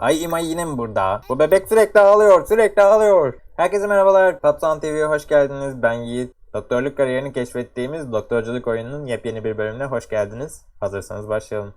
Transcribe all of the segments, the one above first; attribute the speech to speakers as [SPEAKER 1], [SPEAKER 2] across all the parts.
[SPEAKER 1] Ay İmay yine mi burada? Bu bebek sürekli ağlıyor, sürekli ağlıyor. Herkese merhabalar. Patron TV'ye hoş geldiniz. Ben Yiğit. Doktorluk kariyerini keşfettiğimiz doktorculuk oyununun yepyeni bir bölümüne hoş geldiniz. Hazırsanız başlayalım.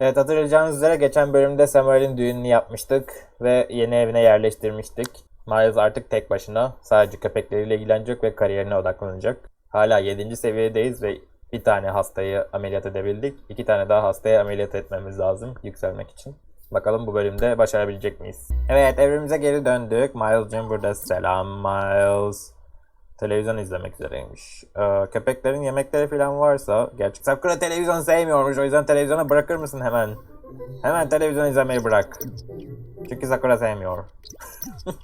[SPEAKER 1] Evet hatırlayacağınız üzere geçen bölümde Samuel'in düğününü yapmıştık ve yeni evine yerleştirmiştik. Miles artık tek başına sadece köpekleriyle ilgilenecek ve kariyerine odaklanacak. Hala 7. seviyedeyiz ve bir tane hastayı ameliyat edebildik. İki tane daha hastaya ameliyat etmemiz lazım yükselmek için. Bakalım bu bölümde başarabilecek miyiz? Evet evimize geri döndük. Miles'cığım burada. Selam Miles. Televizyon izlemek üzereymiş. Ee, köpeklerin yemekleri falan varsa... Gerçi Sakura televizyon sevmiyormuş. O yüzden televizyonu bırakır mısın hemen? Hemen televizyon izlemeyi bırak. Çünkü Sakura sevmiyor.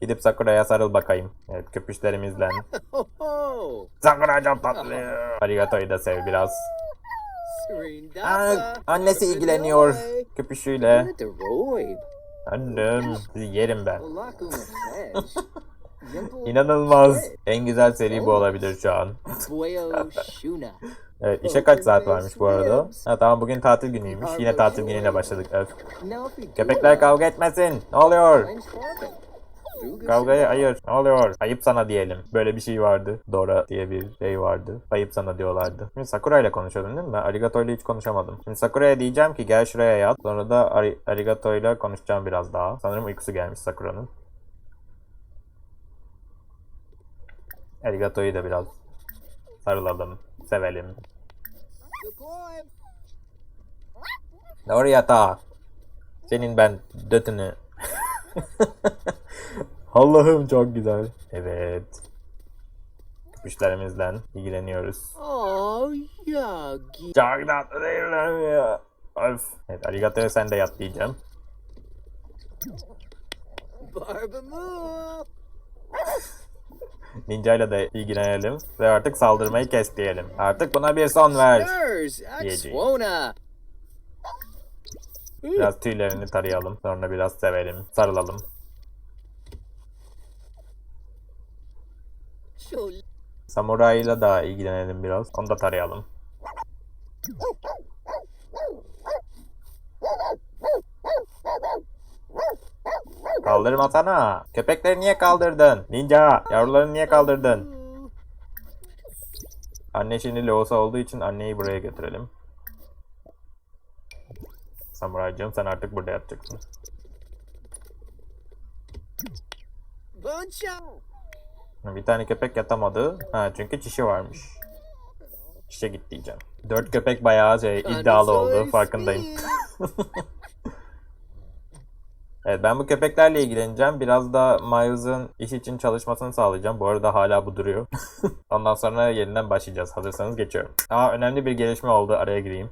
[SPEAKER 1] Gidip Sakura'ya sarıl bakayım. Evet köpüşlerimizle. Sakura çok tatlı. Arigato'yu da sev biraz. Aa, annesi ilgileniyor köpüşüyle. Annem yerim ben. İnanılmaz. En güzel seri bu olabilir şu an. Evet işe kaç saat varmış bu arada? Ha tamam bugün tatil günüymüş. Yine tatil günüyle başladık. Öf. Köpekler kavga etmesin. Ne oluyor? Kavgayı ayır. Ne oluyor? Ayıp sana diyelim. Böyle bir şey vardı. Dora diye bir şey vardı. Ayıp sana diyorlardı. Şimdi Sakura ile konuşuyordum değil mi? Ben Arigato ile hiç konuşamadım. Şimdi Sakura'ya diyeceğim ki gel şuraya yat. Sonra da Ari Arigato ile konuşacağım biraz daha. Sanırım uykusu gelmiş Sakura'nın. Arigato'yu da biraz sarılalım. Sevelim. Doğru yatağa. Senin ben dötünü. Allah'ım çok güzel. Evet. Köpüşlerimizden ilgileniyoruz.
[SPEAKER 2] Oh, yeah.
[SPEAKER 1] Çok tatlı değiller ya? Öf. Evet Arigato'ya sen de yat diyeceğim.
[SPEAKER 2] Barbamoo.
[SPEAKER 1] Ninja ile de ilgilenelim. Ve artık saldırmayı kes diyelim. Artık buna bir son ver. Biraz tüylerini tarayalım. Sonra biraz sevelim. Sarılalım. Samuray'la da ilgilenelim biraz. Onu da tarayalım. Kaldırmasana. Köpekleri niye kaldırdın? Ninja. Yavrularını niye kaldırdın? Anne şimdi loğusa olduğu için anneyi buraya götürelim. Samuraycığım sen artık burada yatacaksın. Bir tane köpek yatamadı. Ha çünkü çişi varmış. Çişe git diyeceğim. Dört köpek bayağı şey iddialı oldu farkındayım. evet ben bu köpeklerle ilgileneceğim. Biraz da Miles'ın iş için çalışmasını sağlayacağım. Bu arada hala bu duruyor. Ondan sonra yeniden başlayacağız. Hazırsanız geçiyorum. Aa önemli bir gelişme oldu. Araya gireyim.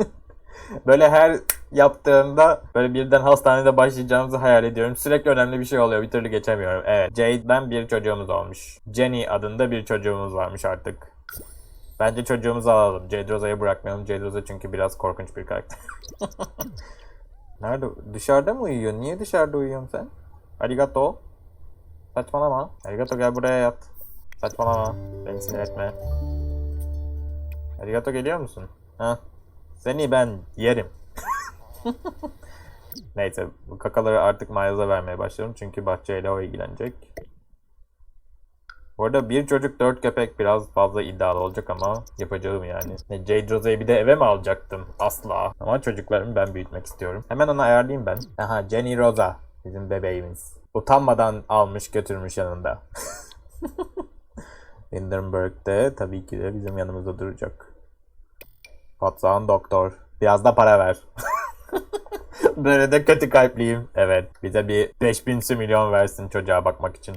[SPEAKER 1] böyle her yaptığımda böyle birden hastanede başlayacağımızı hayal ediyorum. Sürekli önemli bir şey oluyor. Bir türlü geçemiyorum. Evet. Jade'den bir çocuğumuz olmuş. Jenny adında bir çocuğumuz varmış artık. Bence çocuğumuzu alalım. Jade Rosa'yı bırakmayalım. Jade Rosa çünkü biraz korkunç bir karakter. Nerede? Dışarıda mı uyuyor? Niye dışarıda uyuyorsun sen? Arigato. Saçmalama. Arigato gel buraya yat. Saçmalama. Beni sinir etme. Arigato geliyor musun? Ha? Seni ben yerim. Neyse bu kakaları artık Miles'a vermeye başlıyorum çünkü bahçeyle o ilgilenecek. Bu arada bir çocuk dört köpek biraz fazla iddialı olacak ama yapacağım yani. Ne, Jade Rose'yi bir de eve mi alacaktım? Asla. Ama çocuklarımı ben büyütmek istiyorum. Hemen onu ayarlayayım ben. Aha Jenny Rosa. Bizim bebeğimiz. Utanmadan almış götürmüş yanında. Lindenberg'de tabii ki de bizim yanımızda duracak. Patsan doktor. Biraz da para ver. Böyle de kötü kalpliyim. Evet. Bize bir 5000 milyon versin çocuğa bakmak için.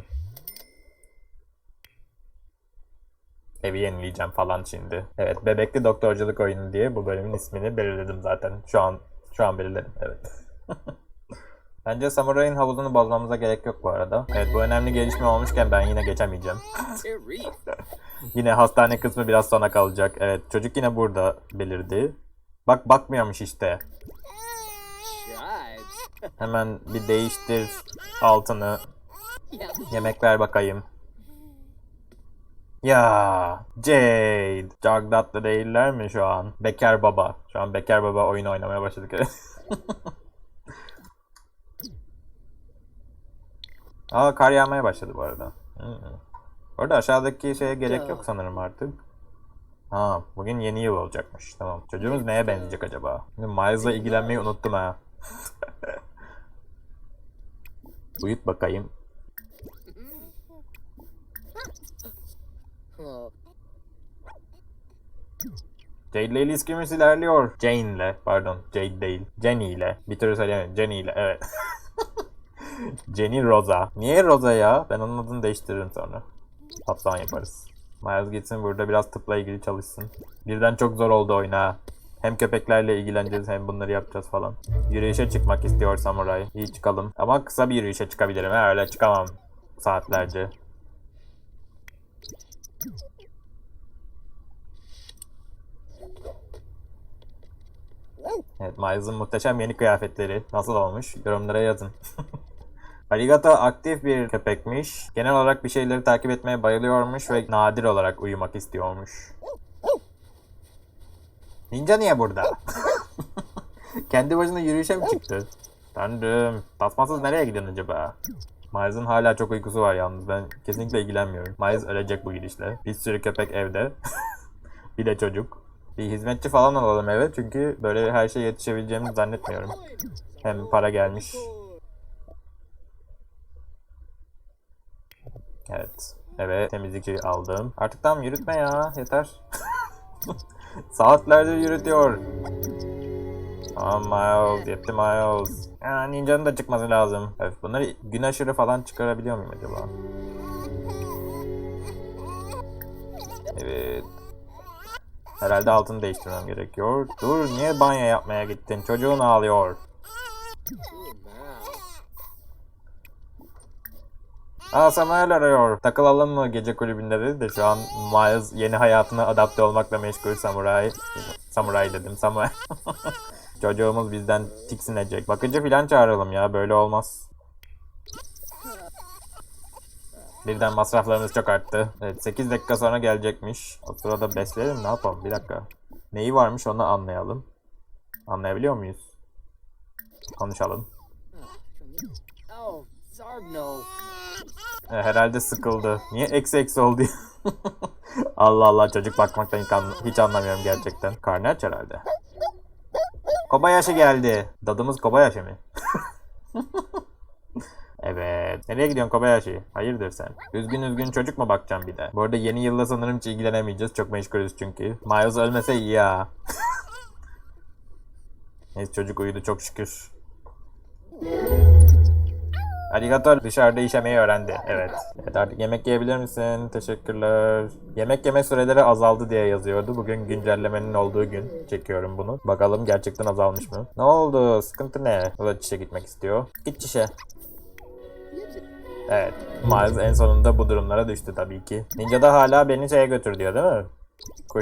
[SPEAKER 1] Evi yenileyeceğim falan şimdi. Evet. Bebekli doktorculuk oyunu diye bu bölümün ismini belirledim zaten. Şu an şu an belirledim. Evet. Bence Samurai'nin havuzunu bozmamıza gerek yok bu arada. Evet bu önemli gelişme olmuşken ben yine geçemeyeceğim. Yine hastane kısmı biraz sona kalacak. Evet çocuk yine burada belirdi. Bak bakmıyormuş işte. Hemen bir değiştir altını. Yemek ver bakayım. Ya Jade. Tatlı değiller mi şu an? Bekar baba. Şu an bekar baba oyun oynamaya başladık. Aa kar yağmaya başladı bu arada. Hı. Orada aşağıdaki şeye gerek yok sanırım artık. Ha, bugün yeni yıl olacakmış. Tamam. Çocuğumuz neye benzeyecek acaba? Şimdi Miles'la ilgilenmeyi unuttum ha. Uyut bakayım.
[SPEAKER 2] Oh,
[SPEAKER 1] Jade ile ilişkimiz ilerliyor. Jane ile, pardon. Jade değil. Jenny ile. Bir türlü söyleyemiyorum. Jenny ile, evet. Jenny Rosa. Niye Rosa ya? Ben onun adını değiştiririm sonra. Patron yaparız. Miles gitsin burada biraz tıpla ilgili çalışsın. Birden çok zor oldu oyun ha. Hem köpeklerle ilgileneceğiz hem bunları yapacağız falan. Yürüyüşe çıkmak istiyor samuray. İyi çıkalım. Ama kısa bir yürüyüşe çıkabilirim. Ha, öyle çıkamam. Saatlerce. Evet, Miles'ın muhteşem yeni kıyafetleri nasıl olmuş? Yorumlara yazın. Arigato aktif bir köpekmiş. Genel olarak bir şeyleri takip etmeye bayılıyormuş ve nadir olarak uyumak istiyormuş. Ninja niye burada? Kendi başına yürüyüşe mi çıktı? Tanrım, tasmasız nereye gidiyorsun acaba? Miles'ın hala çok uykusu var yalnız. Ben kesinlikle ilgilenmiyorum. Miles ölecek bu gidişle. Bir sürü köpek evde. bir de çocuk. Bir hizmetçi falan alalım eve çünkü böyle her şeye yetişebileceğimizi zannetmiyorum. Hem para gelmiş. Evet. Eve temizlikçi aldım. Artık tamam yürütme ya. Yeter. Saatlerdir yürütüyor. Tamam Miles. Yetti Miles. Ya, Ninja'nın da çıkması lazım. Evet, bunları gün aşırı falan çıkarabiliyor muyum acaba? Evet. Herhalde altını değiştirmem gerekiyor. Dur niye banyo yapmaya gittin? Çocuğun ağlıyor. Aa Samuel arıyor. Takılalım mı gece kulübünde dedi de şu an Miles yeni hayatına adapte olmakla meşgul samuray. Samuray dedim Samuel. Çocuğumuz bizden tiksinecek. Bakıcı filan çağıralım ya böyle olmaz. Birden masraflarımız çok arttı. Evet 8 dakika sonra gelecekmiş. O sırada besleyelim ne yapalım bir dakika. Neyi varmış onu anlayalım. Anlayabiliyor muyuz? Konuşalım. E, herhalde sıkıldı. Niye eksi eksi oldu? Allah Allah çocuk bakmaktan hiç anlamıyorum gerçekten. Karnı aç herhalde. Kobayashi geldi. Dadımız Kobayashi mi? evet. Nereye gidiyorsun Kobayashi? Hayırdır sen? Üzgün üzgün çocuk mu bakacağım bir de? Bu arada yeni yılda sanırım hiç ilgilenemeyeceğiz. Çok meşgulüz çünkü. Miles ölmese iyi ya. Neyse çocuk uyudu çok şükür. Arigato dışarıda işemeyi öğrendi. Evet. Evet artık yemek yiyebilir misin? Teşekkürler. Yemek yeme süreleri azaldı diye yazıyordu. Bugün güncellemenin olduğu gün çekiyorum bunu. Bakalım gerçekten azalmış mı? Ne oldu? Sıkıntı ne? O da çişe gitmek istiyor. Git çişe. Evet. Miles en sonunda bu durumlara düştü tabii ki. Ninja da hala beni şeye götür diyor değil mi?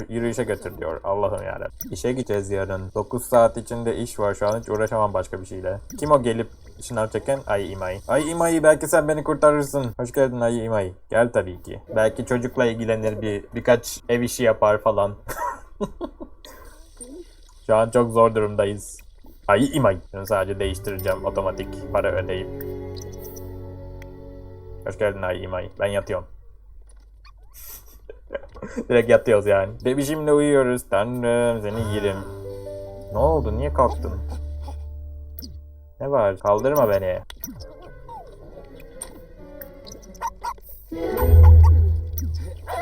[SPEAKER 1] Yürüyüşe götür diyor. Allah'ım yarabbim. İşe gideceğiz yarın. 9 saat içinde iş var şu an hiç uğraşamam başka bir şeyle. Kim o gelip şınav çeken? Ay İmay. Ay İmay belki sen beni kurtarırsın. Hoş geldin Ay İmay. Gel tabii ki. Belki çocukla ilgilenir bir birkaç ev işi yapar falan. şu an çok zor durumdayız. Ay İmay. Şunu sadece değiştireceğim otomatik para ödeyip. Hoş geldin Ay İmay. Ben yatıyorum. Direkt yatıyoruz yani. Bebişimle uyuyoruz. Tanrım seni yerim. Ne oldu? Niye kalktın? Ne var? Kaldırma beni.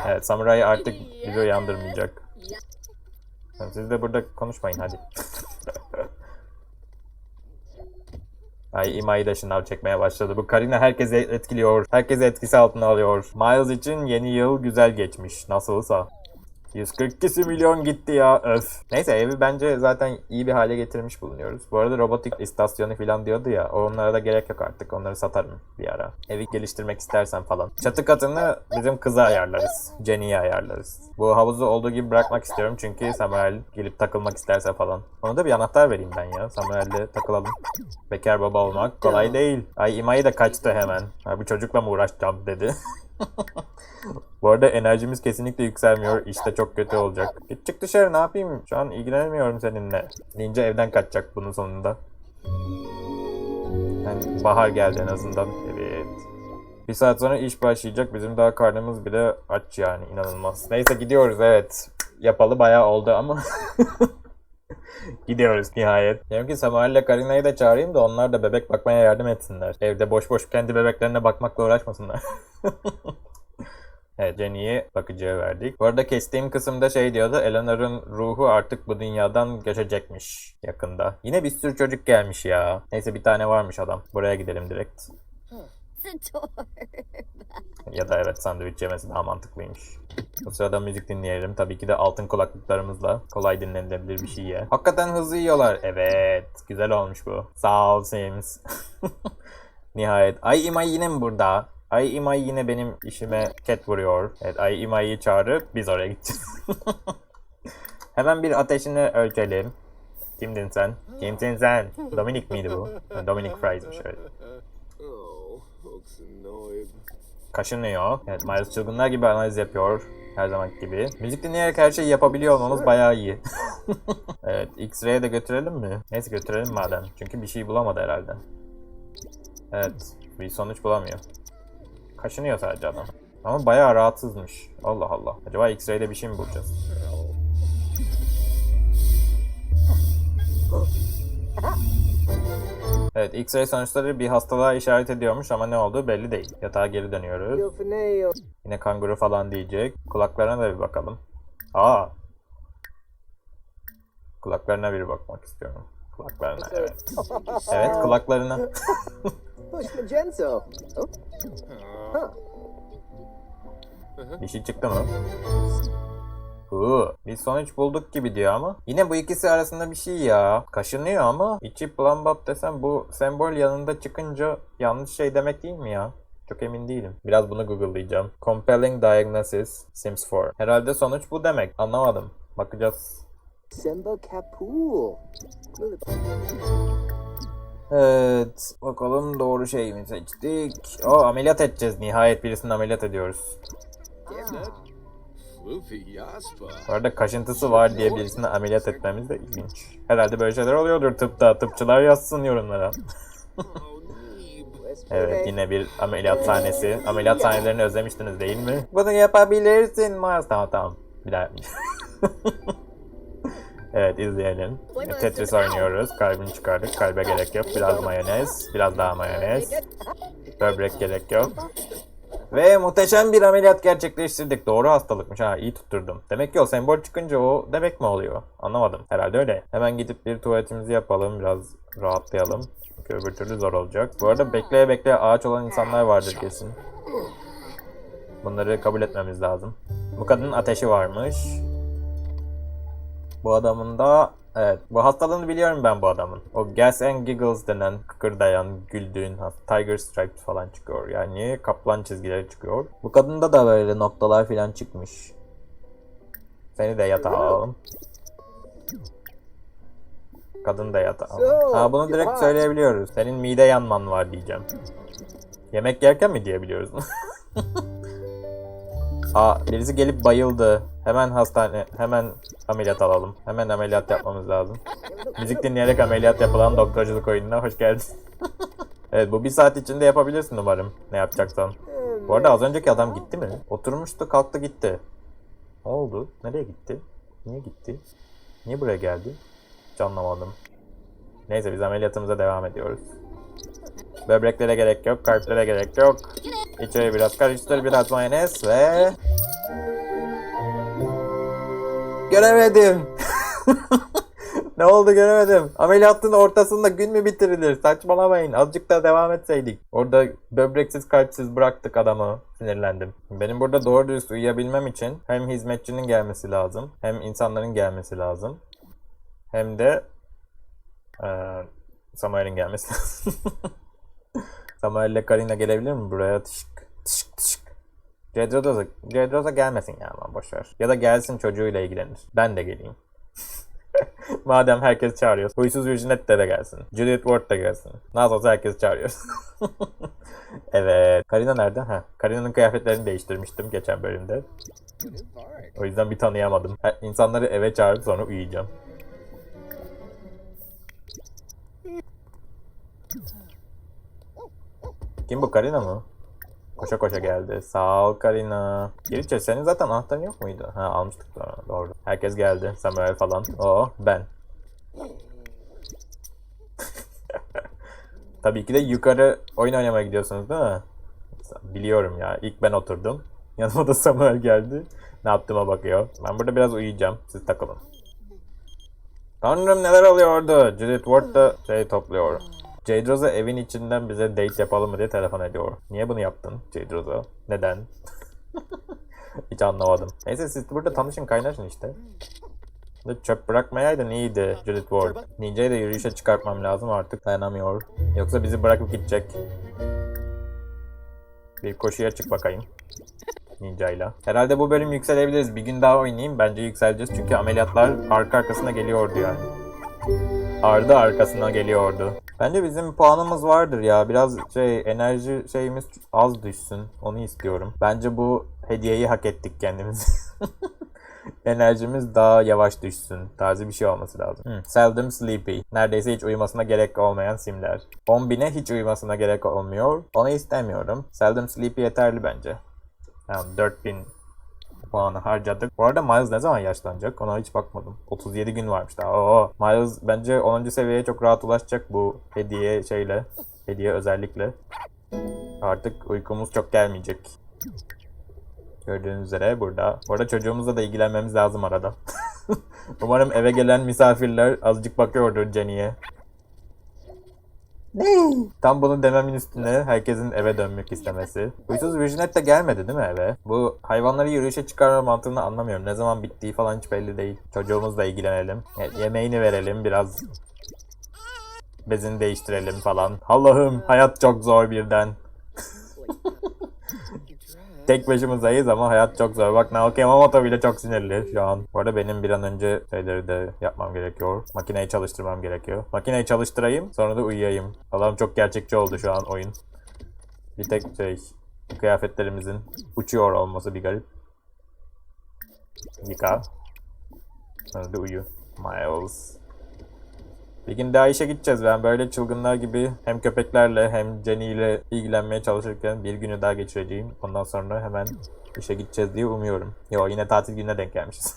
[SPEAKER 1] Evet, samuray artık bizi uyandırmayacak. Siz de burada konuşmayın hadi. Ay İma'yı da şınav çekmeye başladı. Bu Karina herkese etkiliyor. Herkesi etkisi altına alıyor. Miles için yeni yıl güzel geçmiş. Nasılsa. 142 milyon gitti ya öf. Neyse evi bence zaten iyi bir hale getirmiş bulunuyoruz. Bu arada robotik istasyonu falan diyordu ya. Onlara da gerek yok artık. Onları satarım bir ara. Evi geliştirmek istersen falan. Çatı katını bizim kıza ayarlarız. Jenny'ye ayarlarız. Bu havuzu olduğu gibi bırakmak istiyorum çünkü Samuel gelip takılmak isterse falan. Ona da bir anahtar vereyim ben ya. Samuel'le takılalım. Bekar baba olmak kolay değil. Ay İma'yı da kaçtı hemen. Ha, bu çocukla mı uğraşacağım dedi. Bu arada enerjimiz kesinlikle yükselmiyor. İşte çok kötü olacak. Git çık dışarı ne yapayım? Şu an ilgilenemiyorum seninle. Ninja evden kaçacak bunun sonunda. Yani bahar geldi en azından. Evet. Bir saat sonra iş başlayacak. Bizim daha karnımız bile aç yani inanılmaz. Neyse gidiyoruz evet. Yapalı bayağı oldu ama. Gidiyoruz nihayet. Diyorum ki Samuel ile Karina'yı da çağırayım da onlar da bebek bakmaya yardım etsinler. Evde boş boş kendi bebeklerine bakmakla uğraşmasınlar. evet Jenny'yi bakıcıya verdik. Bu arada kestiğim kısımda şey diyordu. Eleanor'un ruhu artık bu dünyadan göçecekmiş yakında. Yine bir sürü çocuk gelmiş ya. Neyse bir tane varmış adam. Buraya gidelim direkt. Ya da evet sandviç yemesi daha mantıklıymış. O sırada müzik dinleyelim. Tabii ki de altın kulaklıklarımızla. Kolay dinlenilebilir bir şey ya. Hakikaten hızlı yiyorlar. Evet. Güzel olmuş bu. Sağ ol Sims. Nihayet. Ay İmay yine mi burada? Ay İmay yine benim işime ket vuruyor. Evet Ay İmay'ı çağırıp biz oraya gideceğiz. Hemen bir ateşini ölçelim. Kimdin sen? Kimsin sen? Dominic miydi bu? Dominic
[SPEAKER 2] looks annoyed.
[SPEAKER 1] kaşınıyor. Evet Miles çılgınlar gibi analiz yapıyor. Her zaman gibi. Müzik dinleyerek her şeyi yapabiliyor olmamız bayağı iyi. evet X-Ray'e de götürelim mi? Neyse götürelim madem. Çünkü bir şey bulamadı herhalde. Evet bir sonuç bulamıyor. Kaşınıyor sadece adam. Ama bayağı rahatsızmış. Allah Allah. Acaba X-Ray'de bir şey mi bulacağız? Evet X-Ray sonuçları bir hastalığa işaret ediyormuş ama ne olduğu belli değil. Yatağa geri dönüyoruz. Yine kanguru falan diyecek. Kulaklarına da bir bakalım. Aa. Kulaklarına bir bakmak istiyorum. Kulaklarına evet. Evet kulaklarına. Bir şey çıktı mı? Huu, bir sonuç bulduk gibi diyor ama. Yine bu ikisi arasında bir şey ya. Kaşınıyor ama içi plumbat desem bu sembol yanında çıkınca yanlış şey demek değil mi ya? Çok emin değilim. Biraz bunu google'layacağım. Compelling Diagnosis Sims 4. Herhalde sonuç bu demek. Anlamadım. Bakacağız.
[SPEAKER 3] Sembo Capul.
[SPEAKER 1] Evet. Bakalım doğru şey mi seçtik? O ameliyat edeceğiz. Nihayet birisini ameliyat ediyoruz. Bu arada kaşıntısı var diye birisini ameliyat etmemiz de ilginç. Herhalde böyle şeyler oluyordur tıpta. Tıpçılar yazsın yorumlara.
[SPEAKER 2] Oh.
[SPEAKER 1] Evet yine bir ameliyat sahnesi. Ameliyat sahnelerini özlemiştiniz değil mi? Bunu yapabilirsin Miles. Tamam tamam. Bir daha evet izleyelim. Tetris oynuyoruz. Kalbini çıkardık. Kalbe gerek yok. Biraz mayonez. Biraz daha mayonez. Böbrek gerek yok. Ve muhteşem bir ameliyat gerçekleştirdik. Doğru hastalıkmış ha iyi tutturdum. Demek ki o sembol çıkınca o demek mi oluyor? Anlamadım. Herhalde öyle. Hemen gidip bir tuvaletimizi yapalım. Biraz rahatlayalım. Çünkü öbür türlü zor olacak. Bu arada bekleye bekleye ağaç olan insanlar vardır kesin. Bunları kabul etmemiz lazım. Bu kadının ateşi varmış. Bu adamın da evet bu hastalığını biliyorum ben bu adamın. O gas and giggles denen kıkırdayan, güldüğün tiger stripes falan çıkıyor. Yani kaplan çizgileri çıkıyor. Bu kadında da böyle noktalar falan çıkmış. Seni de yatağa alalım. Kadın da yatağa alalım. Ha bunu direkt söyleyebiliyoruz. Senin mide yanman var diyeceğim. Yemek yerken mi diyebiliyoruz? Aa birisi gelip bayıldı. Hemen hastane, hemen ameliyat alalım. Hemen ameliyat yapmamız lazım. Müzik dinleyerek ameliyat yapılan doktorculuk oyununa hoş geldin. evet bu bir saat içinde yapabilirsin umarım. Ne yapacaksan. Bu arada az önceki adam gitti mi? Oturmuştu kalktı gitti. Ne oldu? Nereye gitti? Niye gitti? Niye buraya geldi? Hiç anlamadım. Neyse biz ameliyatımıza devam ediyoruz. Böbreklere gerek yok, kalplere gerek yok. İçeri biraz karıştır, biraz mayonez ve... Göremedim. ne oldu göremedim. Ameliyatın ortasında gün mü bitirilir? Saçmalamayın. Azıcık da devam etseydik. Orada böbreksiz kalpsiz bıraktık adamı. Sinirlendim. Benim burada doğru dürüst uyuyabilmem için hem hizmetçinin gelmesi lazım. Hem insanların gelmesi lazım. Hem de eee Samuel'in gelmesi lazım. Samuel ile Karina gelebilir mi buraya? Tışk. Cedroza, Cedroza gelmesin ya aman boşver. Ya da gelsin çocuğuyla ilgilenir. Ben de geleyim. Madem herkes çağırıyor. Huysuz Virginet de, de gelsin. Juliet Ward da gelsin. Nasıl olsa herkes çağırıyoruz. evet. Karina nerede? Ha. Karina'nın kıyafetlerini değiştirmiştim geçen bölümde. O yüzden bir tanıyamadım. Ha, İnsanları eve çağırıp sonra uyuyacağım. Kim bu Karina mı? Koşa koşa geldi. Sağ ol Karina. Geriçe senin zaten anahtarın yok muydu? Ha almıştık doğru. Herkes geldi. Samuel falan. O ben. Tabii ki de yukarı oyun oynamaya gidiyorsunuz değil mi? Biliyorum ya. İlk ben oturdum. Yanıma da Samuel geldi. Ne yaptığıma bakıyor. Ben burada biraz uyuyacağım. Siz takılın. Tanrım neler oluyordu? Judith Ward da şey topluyor. Jade Rosa evin içinden bize date yapalım mı diye telefon ediyor. Niye bunu yaptın Jade Rosa? Neden? Hiç anlamadım. Neyse siz burada tanışın kaynaşın işte. Çöp bırakmayaydın iyiydi Judith Ward. Ninja'yı da yürüyüşe çıkartmam lazım artık dayanamıyor. Yoksa bizi bırakıp gidecek. Bir koşuya çık bakayım. Ninja'yla. Herhalde bu bölüm yükselebiliriz. Bir gün daha oynayayım. Bence yükseleceğiz. Çünkü ameliyatlar arka arkasına geliyordu yani. Ardı arkasına geliyordu. Bence bizim puanımız vardır ya. Biraz şey enerji şeyimiz az düşsün. Onu istiyorum. Bence bu hediyeyi hak ettik kendimiz. Enerjimiz daha yavaş düşsün. Taze bir şey olması lazım. Hmm, Seldom sleepy. Neredeyse hiç uyumasına gerek olmayan simler. 10.000'e hiç uyumasına gerek olmuyor. Onu istemiyorum. Seldom sleepy yeterli bence. Tamam 4000 puanı harcadık. Bu arada Miles ne zaman yaşlanacak? Ona hiç bakmadım. 37 gün varmış daha. Oo. Miles bence 10. seviyeye çok rahat ulaşacak bu hediye şeyle. Hediye özellikle. Artık uykumuz çok gelmeyecek. Gördüğünüz üzere burada. Bu arada çocuğumuzla da ilgilenmemiz lazım arada. Umarım eve gelen misafirler azıcık bakıyordur Jenny'e. Tam bunu dememin üstüne herkesin eve dönmek istemesi. Huysuz Virginet de gelmedi değil mi eve? Bu hayvanları yürüyüşe çıkarma mantığını anlamıyorum. Ne zaman bittiği falan hiç belli değil. Çocuğumuzla ilgilenelim. Yemeğini verelim biraz. Bezini değiştirelim falan. Allah'ım hayat çok zor birden. Tek başımızdayız ama hayat çok zor. Bak Naoki Yamamoto bile çok sinirli şu an. Bu arada benim bir an önce şeyleri de yapmam gerekiyor. Makineyi çalıştırmam gerekiyor. Makineyi çalıştırayım sonra da uyuyayım. Allah'ım çok gerçekçi oldu şu an oyun. Bir tek şey kıyafetlerimizin uçuyor olması bir garip. Yıka. Sonra da uyu. Miles. Bir gün daha işe gideceğiz. Ben böyle çılgınlar gibi hem köpeklerle hem Jenny ile ilgilenmeye çalışırken bir günü daha geçireceğim. Ondan sonra hemen işe gideceğiz diye umuyorum. Yo yine tatil gününe denk gelmişiz.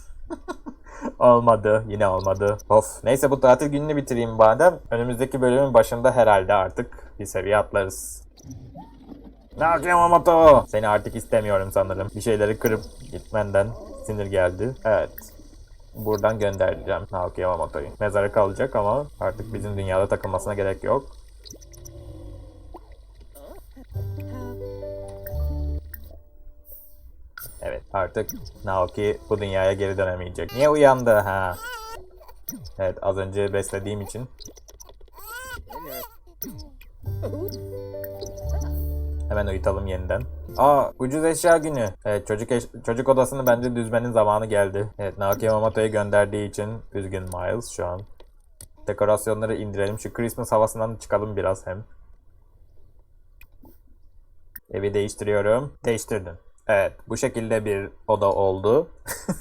[SPEAKER 1] olmadı. Yine olmadı. Of. Neyse bu tatil gününü bitireyim madem. Önümüzdeki bölümün başında herhalde artık bir seviye atlarız. Naoki Yamamoto! Seni artık istemiyorum sanırım. Bir şeyleri kırıp gitmenden sinir geldi. Evet. Buradan göndereceğim Naoki Yamamoto'yu. Mezara kalacak ama artık bizim dünyada takılmasına gerek yok. Evet artık Naoki bu dünyaya geri dönemeyecek. Niye uyandı ha? Evet az önce beslediğim için. Hemen uyutalım yeniden. Aa ucuz eşya günü. Evet çocuk eş- çocuk odasını bence düzmenin zamanı geldi. Evet Naoki Yamamoto'yu gönderdiği için üzgün Miles şu an. Dekorasyonları indirelim. Şu Christmas havasından çıkalım biraz hem. Evi değiştiriyorum. Değiştirdim. Evet bu şekilde bir oda oldu.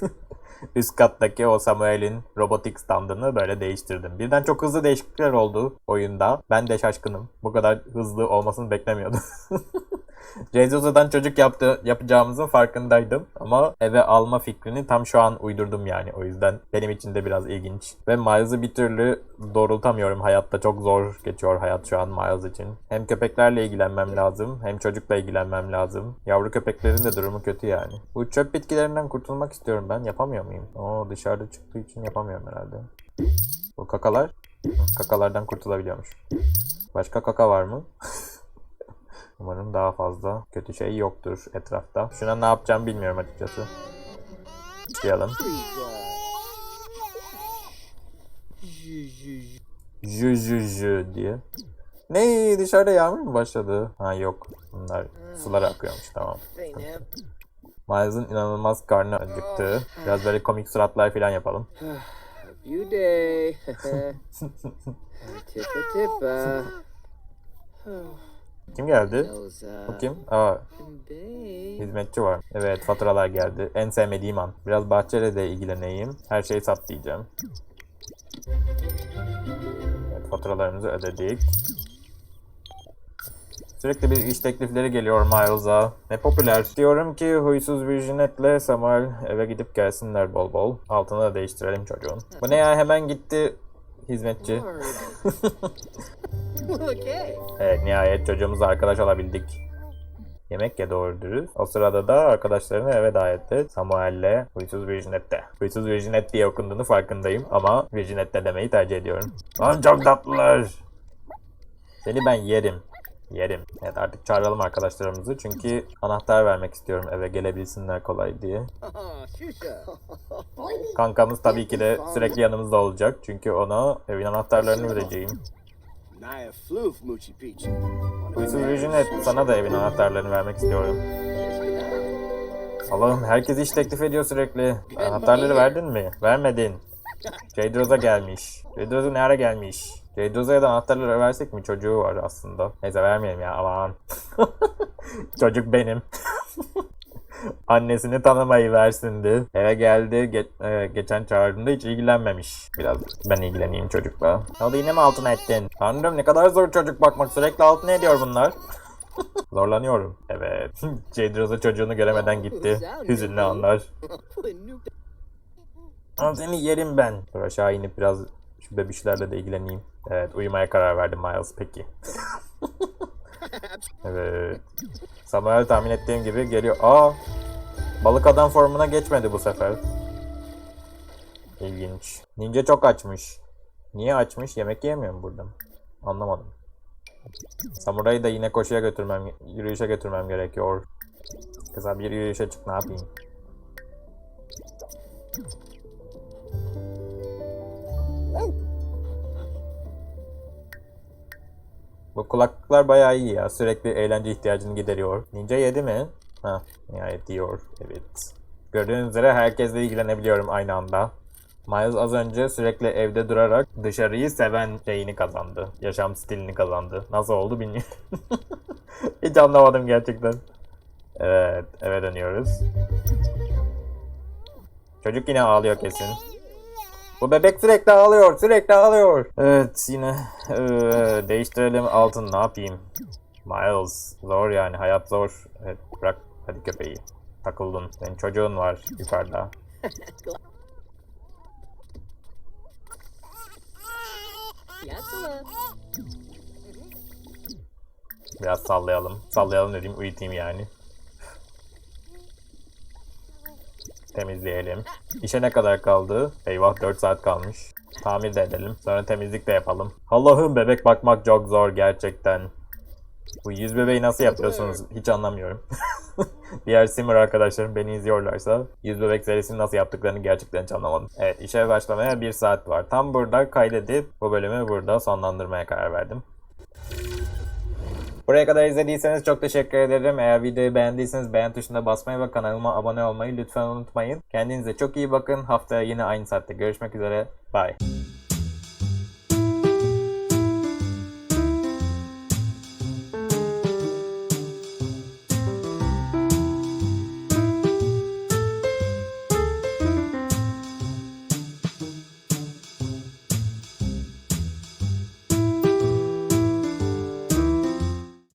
[SPEAKER 1] Üst kattaki o Samuel'in robotik standını böyle değiştirdim. Birden çok hızlı değişiklikler oldu oyunda. Ben de şaşkınım. Bu kadar hızlı olmasını beklemiyordum. Jezus'dan çocuk yaptı, yapacağımızın farkındaydım. Ama eve alma fikrini tam şu an uydurdum yani. O yüzden benim için de biraz ilginç. Ve Miles'ı bir türlü doğrultamıyorum. Hayatta çok zor geçiyor hayat şu an Miles için. Hem köpeklerle ilgilenmem lazım. Hem çocukla ilgilenmem lazım. Yavru köpeklerin de durumu kötü yani. Bu çöp bitkilerinden kurtulmak istiyorum ben. Yapamıyor muyum? Oo dışarıda çıktığı için yapamıyorum herhalde. Bu kakalar? Kakalardan kurtulabiliyormuş. Başka kaka var mı? Umarım daha fazla kötü şey yoktur etrafta. Şuna ne yapacağım bilmiyorum açıkçası. Çıkayalım. Jü jü jü diye. Ne dışarıda yağmur mu başladı? Ha yok. Bunlar sulara akıyormuş tamam. Miles'ın inanılmaz karnı acıktı. Biraz böyle komik suratlar falan yapalım.
[SPEAKER 3] You day.
[SPEAKER 1] Kim geldi?
[SPEAKER 3] Elsa.
[SPEAKER 1] O kim? Aa, hizmetçi var. Evet, faturalar geldi. En sevmediğim an. Biraz bahçeyle de ilgileneyim. Her şeyi sat diyeceğim. Evet, faturalarımızı ödedik. Sürekli bir iş teklifleri geliyor Miles'a. Ne popüler. Diyorum ki huysuz Virginet'le Samuel eve gidip gelsinler bol bol. Altını da değiştirelim çocuğun. Bu ne ya hemen gitti hizmetçi. Evet nihayet çocuğumuzla arkadaş olabildik. Yemek ye doğru dürüst. O sırada da arkadaşlarını eve davet et. Samuel'le Huysuz Virginet'te. Huysuz Virginet diye okunduğunu farkındayım ama Virginet'te demeyi tercih ediyorum. Lan çok tatlılar. Seni ben yerim. Yerim. Evet artık çağıralım arkadaşlarımızı çünkü anahtar vermek istiyorum eve gelebilsinler kolay diye. Kankamız tabii ki de sürekli yanımızda olacak çünkü ona evin anahtarlarını vereceğim. Huysuz Virginet sana da evin anahtarlarını vermek istiyorum. Allah'ım herkes iş teklif ediyor sürekli. Anahtarları verdin mi? Vermedin. Jaydroz'a gelmiş. Jaydroz'a ne ara gelmiş? Jaydroz'a da anahtarları versek mi? Çocuğu var aslında. Neyse vermeyelim ya aman. Çocuk benim. Annesini tanımayı versindi. Eve geldi. Ge- e, geçen çağırdığımda hiç ilgilenmemiş. Biraz ben ilgileneyim çocukla. Hadi yine mi altına ettin? Tanrım ne kadar zor çocuk bakmak. Sürekli altına ediyor bunlar. Zorlanıyorum. Evet. Jaydroz'a çocuğunu göremeden gitti. Hüzünlü anlar. Ama seni yerim ben. Dur aşağı inip biraz şu bebişlerle de ilgileneyim. Evet uyumaya karar verdim Miles peki. evet. Samuel tahmin ettiğim gibi geliyor. Aa! Balık adam formuna geçmedi bu sefer. İlginç. Ninja çok açmış. Niye açmış? Yemek yemiyor mu burada? Anlamadım. Samuray'ı da yine koşuya götürmem, yürüyüşe götürmem gerekiyor. Kısa bir yürüyüşe çık ne yapayım? Bu kulaklıklar bayağı iyi ya. Sürekli eğlence ihtiyacını gideriyor. Ninja yedi mi? Ha, nihayet yiyor. Evet. Gördüğünüz üzere herkesle ilgilenebiliyorum aynı anda. Miles az önce sürekli evde durarak dışarıyı seven şeyini kazandı. Yaşam stilini kazandı. Nasıl oldu bilmiyorum. Hiç anlamadım gerçekten. Evet, eve dönüyoruz. Çocuk yine ağlıyor kesin. Bu bebek sürekli ağlıyor, sürekli ağlıyor. Evet, yine eee, değiştirelim altın ne yapayım? Miles, zor yani, hayat zor. Evet, bırak hadi köpeği. Takıldın. Senin çocuğun var yukarıda. Biraz sallayalım. Sallayalım dediğim uyutayım yani. Temizleyelim. İşe ne kadar kaldı? Eyvah 4 saat kalmış. Tamir de edelim. Sonra temizlik de yapalım. Allah'ım bebek bakmak çok zor gerçekten. Bu yüz bebeği nasıl yapıyorsunuz? Hiç anlamıyorum. Diğer Simmer arkadaşlarım beni izliyorlarsa yüz bebek serisini nasıl yaptıklarını gerçekten hiç anlamadım. Evet işe başlamaya bir saat var. Tam burada kaydedip bu bölümü burada sonlandırmaya karar verdim. Buraya kadar izlediyseniz çok teşekkür ederim. Eğer videoyu beğendiyseniz beğen tuşuna basmayı ve kanalıma abone olmayı lütfen unutmayın. Kendinize çok iyi bakın. Haftaya yine aynı saatte görüşmek üzere. Bye.